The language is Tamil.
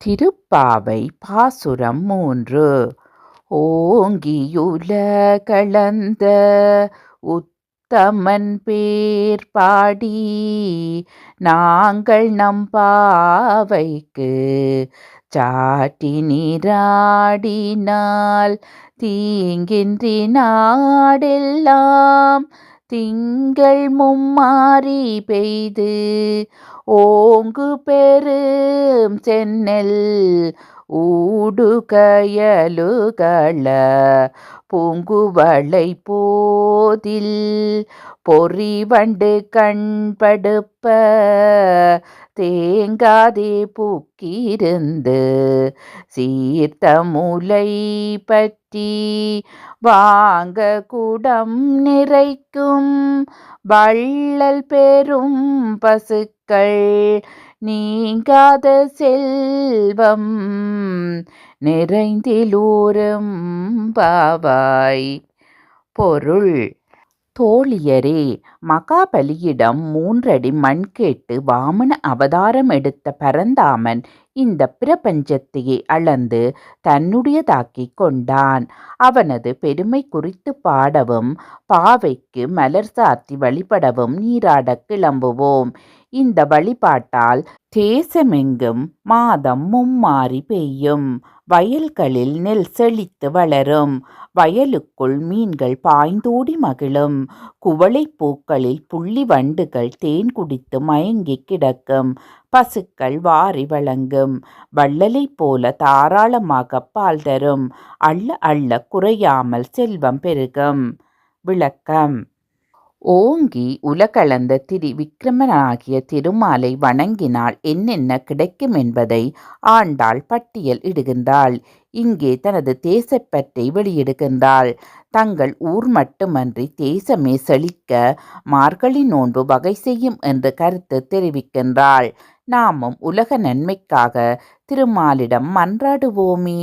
திருப்பாவை பாசுரம் மூன்று. ஓங்கியுல கலந்த உத்தமன் பேர் பாடி நாங்கள் நம் பாவைக்கு சாட்டி நீராடினால் தீங்கின்றி நாடெல்லாம் திங்கள் மும்மாறி பெய்து ஓங்கு பெரும் சென்னல் ஊடுகயலுகள பூங்குவளை போதில் பொறிவண்டு கண்படுப்ப தேங்காதே பூக்கிருந்து சீர்த்த முலை பற்றி வாங்க குடம் நிறைக்கும் வள்ளல் பெரும் பசுக்கள் நீங்காத செல்வம் நிறைந்திலூரும் பாவாய். பொருள் தோழியரே மகாபலியிடம் மூன்றடி மண் கேட்டு வாமன அவதாரம் எடுத்த பரந்தாமன் இந்த பிரபஞ்சத்தையே அளந்து தன்னுடையதாக்கிக் கொண்டான். அவனது பெருமை குறித்து பாடவும் பாவைக்கு மலர் சாத்தி வழிபடவும் நீராடக் கிளம்புவோம். இந்த வழிபாட்டால் தேசமெங்கும் மாதம் மும்மாறி பெய்யும். வயல்களில் நெல் செழித்து வளரும். வயலுக்குள் மீன்கள் பாய்ந்தோடி மகிழும். குவளை பூக்களில் புள்ளி வண்டுகள் தேன் குடித்து மயங்கி கிடக்கும். பசுக்கள் வாரி வழங்கும். வள்ளலை போல தாராளமாக பால் தரும். அள்ள அள்ள குறையாமல் செல்வம் பெருகும். விளக்கம். ஓங்கி உலகளந்த திரு விக்கிரமனாகிய திருமாலை வணங்கினால் என்னென்ன கிடைக்கும் என்பதை ஆண்டாள் பட்டியல் இடுகின்றாள். இங்கே தனது தேசப்பற்றை வெளியிடுகின்றாள். தங்கள் ஊர் மட்டுமன்றி தேசமே செழிக்க மார்கழி நோன்பு வகை செய்யும் என்று கருத்து தெரிவிக்கின்றாள். நாமும் உலக நன்மைக்காக திருமாலிடம் மன்றாடுவோமே.